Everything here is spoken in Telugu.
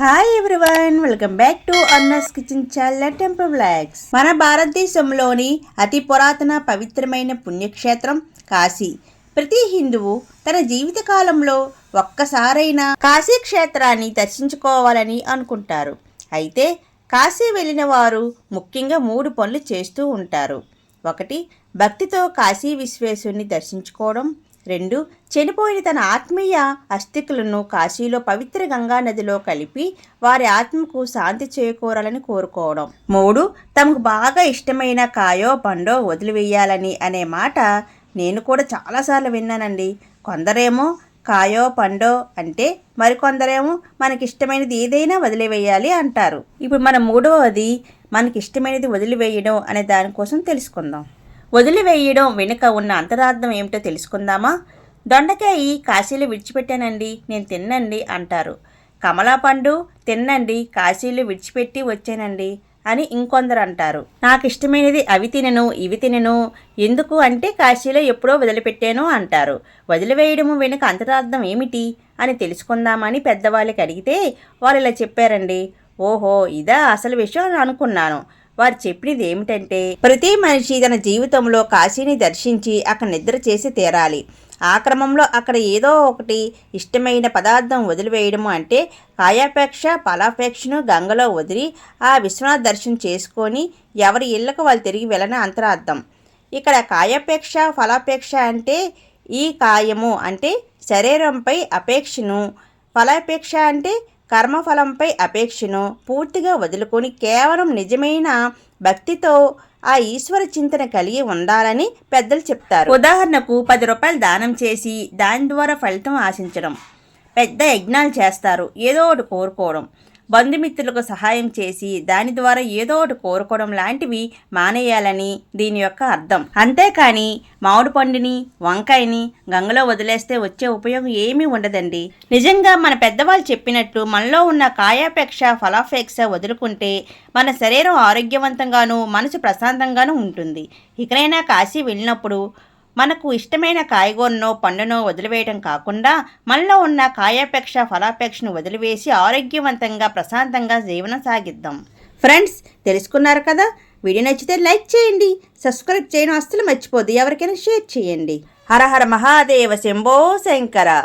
Hi everyone welcome back to Anna's kitchen channel temple blogs మన భారతదేశంలోని అతి పురాతన పవిత్రమైన పుణ్యక్షేత్రం కాశీ. ప్రతి హిందువు తన జీవిత కాలంలో ఒక్కసారైనా కాశీ క్షేత్రాన్ని దర్శించుకోవాలని అనుకుంటారు. అయితే కాశీ వెళ్ళిన వారు ముఖ్యంగా మూడు పనులు చేస్తూ ఉంటారు. ఒకటి భక్తితో కాశీ విశ్వేశ్వరుని దర్శించుకోవడం. రెండు చనిపోయిన తన ఆత్మీయ అస్థికులను కాశీలో పవిత్ర గంగా నదిలో కలిపి వారి ఆత్మకు శాంతి చేకూరాలని కోరుకోవడం. మూడు తమకు బాగా ఇష్టమైన కాయో పండో వదిలివేయాలని అనే మాట నేను కూడా చాలాసార్లు విన్నానండి. కొందరేమో కాయో పండో అంటే మరికొందరేమో మనకి ఇష్టమైనది ఏదైనా వదిలివేయాలి అంటారు. ఇప్పుడు మన మూడవది మనకి ఇష్టమైనది వదిలివేయడం అనే దానికోసం తెలుసుకుందాం. వదిలివేయడం వెనుక ఉన్న అంతరార్థం ఏమిటో తెలుసుకుందామా? దొండకాయ కాశీలు విడిచిపెట్టానండి నేను తిన్నండి అంటారు. కమలా పండు తిన్నండి కాశీలు విడిచిపెట్టి వచ్చానండి అని ఇంకొందరు అంటారు. నాకు ఇష్టమైనది అవి తినను ఇవి తినను ఎందుకు అంటే కాశీలో ఎప్పుడో వదిలిపెట్టాను అంటారు. వదిలివేయడము వెనుక అంతరార్థం ఏమిటి అని తెలుసుకుందామని పెద్దవాళ్ళకి అడిగితే వాళ్ళు ఇలా చెప్పారండి. ఓహో ఇదా అసలు విషయం అనుకున్నాను. వారు చెప్పినది ఏమిటంటే ప్రతి మనిషి తన జీవితంలో కాశీని దర్శించి అక్కడ నిద్ర చేసి తీరాలి. ఆ క్రమంలో అక్కడ ఏదో ఒకటి ఇష్టమైన పదార్థం వదిలివేయడము అంటే కాయాపేక్ష ఫలాపేక్షను గంగలో వదిలి ఆ విశ్వనాథ్ దర్శనం చేసుకొని ఎవరి ఇళ్ళకు వాళ్ళు తిరిగి వెళ్ళని అంతరార్థం. ఇక్కడ కాయాపేక్ష ఫలాపేక్ష అంటే ఈ కాయము అంటే శరీరంపై అపేక్షను ఫలాపేక్ష అంటే కర్మఫలంపై అపేక్షను పూర్తిగా వదులుకొని కేవలం నిజమైన భక్తితో ఆ ఈశ్వర చింతన కలిగి ఉండాలని పెద్దలు చెప్తారు. ఉదాహరణకు పది రూపాయలు దానం చేసి దాని ద్వారా ఫలితం ఆశించడం. పెద్ద యజ్ఞాలు చేస్తారు. ఏదో ఒకటి కోరుకోవడం. బంధుమిత్రులకు సహాయం చేసి దాని ద్వారా ఏదో ఒకటి కోరుకోవడం లాంటివి మానేయాలని దీని యొక్క అర్థం. అంతేకాని మామిడి పండుని వంకాయని గంగలో వదిలేస్తే వచ్చే ఉపయోగం ఏమీ ఉండదండి. నిజంగా మన పెద్దవాళ్ళు చెప్పినట్లు మనలో ఉన్న కాయాపేక్ష ఫలాపేక్ష వదులుకుంటే మన శరీరం ఆరోగ్యవంతంగాను మనసు ప్రశాంతంగాను ఉంటుంది. ఇకనైనా కాశీ వెళ్ళినప్పుడు మనకు ఇష్టమైన కాయగూరనో పండునో వదిలివేయడం కాకుండా మనలో ఉన్న కాయాపేక్ష ఫలాపేక్షను వదిలివేసి ఆరోగ్యవంతంగా ప్రశాంతంగా జీవనం సాగిద్దాం. ఫ్రెండ్స్ తెలుసుకున్నారు కదా? వీడియో నచ్చితే లైక్ చేయండి సబ్స్క్రైబ్ చేయడం అస్సలు మర్చిపోద్దు ఎవరికైనా షేర్ చేయండి. హర హర మహాదేవ శంభో శంకర.